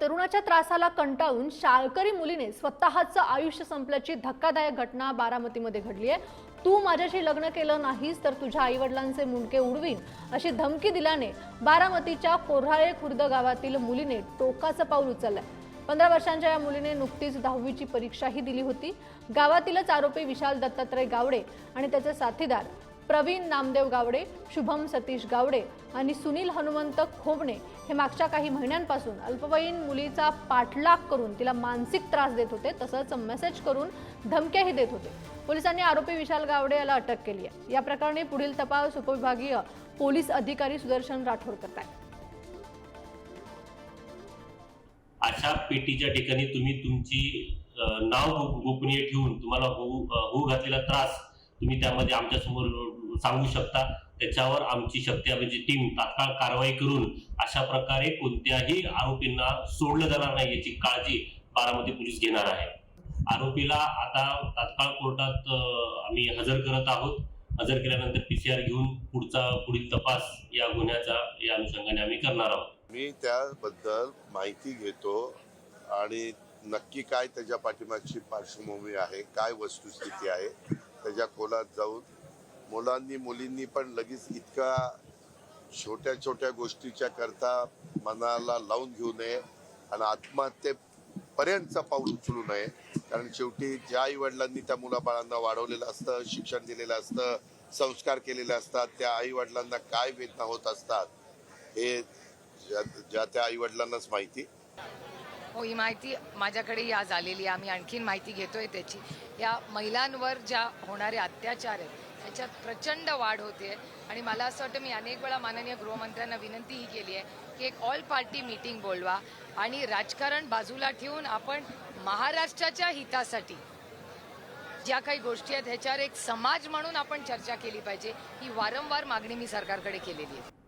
तरुणाच्या त्रासाला कंटाळून शाळकरी मुलीने स्वतःचं आयुष्य संपल्याची धक्कादायक घटना बारामतीमध्ये घडली आहे. तू माझ्याशी लग्न केलं नाहीस तर तुझ्या आईवडिलांचे मुंडके उडवीन अशी धमकी दिल्याने बारामतीच्या कोऱ्हाळे खुर्द गावातील मुलीने टोकाचं पाऊल उचललंय. पंधरा वर्षांच्या या मुलीने नुकतीच दहावीची परीक्षाही दिली होती. गावातीलच आरोपी विशाल दत्तात्रय गावडे आणि त्याचे साथीदार प्रवीण नामदेव गावडे शुभम सतीश गावडे आणि सुनील हनुमंत खोबणे हे मागच्या काही महिन्यांपासून अल्पवयीन मुलीचा पाठलाग करून तिला मानसिक त्रास देत होते तसंच मेसेज करून धमक्याही देत होते. पोलिसांनी आरोपी विशाल गावडे याला अटक केली आहे. या प्रकरणी पुढील तपास उपविभागीय पोलीस अधिकारी सुदर्शन राठोड करत आहेत. अशा पेटीच्या ठिकाणी तुम्ही तुमची नाव गोपनीय ठेवून तुम्हाला होऊ होऊ घातलेला त्रास तुम्ही त्यामध्ये आमच्यासमोर सांगू शकता. त्याच्यावर आमची शक्ती म्हणजे टीम तात्काळ कारवाई करून अशा प्रकारे कोणत्याही आरोपींना सोडलं जाणार नाही याची काळजी बारामती पोलीस घेणार आहे. आरोपीला आता तात्काळ कोर्टात आम्ही हजर करत आहोत. हजर केल्यानंतर पीसीआर घेऊन पुढचा पुढील तपास या गुन्ह्याचा या अनुषंगाने आम्ही करणार आहोत. मी त्याबद्दल माहिती घेतो आणि नक्की काय त्याच्या पाठीमागची पार्श्वभूमी आहे काय वस्तुस्थिती आहे त्याच्या खोलात जाऊन मुलांनी मुलींनी पण लगेच इतका छोट्या छोट्या गोष्टीच्या करता मनाला लावून घेऊ नये आणि आत्महत्येपर्यंतचा पाऊल उचलू नये. कारण शेवटी ज्या आई वडिलांनी त्या मुलाबाळांना वाढवलेलं असतं शिक्षण दिलेलं असतं संस्कार केलेले असतात त्या आई वडिलांना काय वेदना होत असतात हे ज्या ज्या त्या आई वडिलांनाच माहिती. हो ही माहिती माझ्याकडे आज आलेली आहे. आम्ही आणखीन माहिती घेतोय त्याची. या महिलांवर ज्या होणारे अत्याचार आहेत ह्याच्यात प्रचंड वाढ होते आणि मला असं वाटतं मी अनेक वेळा माननीय गृहमंत्र्यांना विनंतीही केली आहे की एक ऑल पार्टी मीटिंग बोलवा. आणि राजकारण बाजूला ठेवून आपण महाराष्ट्राच्या हितासाठी ज्या काही गोष्टी आहेत ह्याच्यावर एक समाज म्हणून आपण चर्चा केली पाहिजे ही वारंवार मागणी मी सरकारकडे केलेली आहे.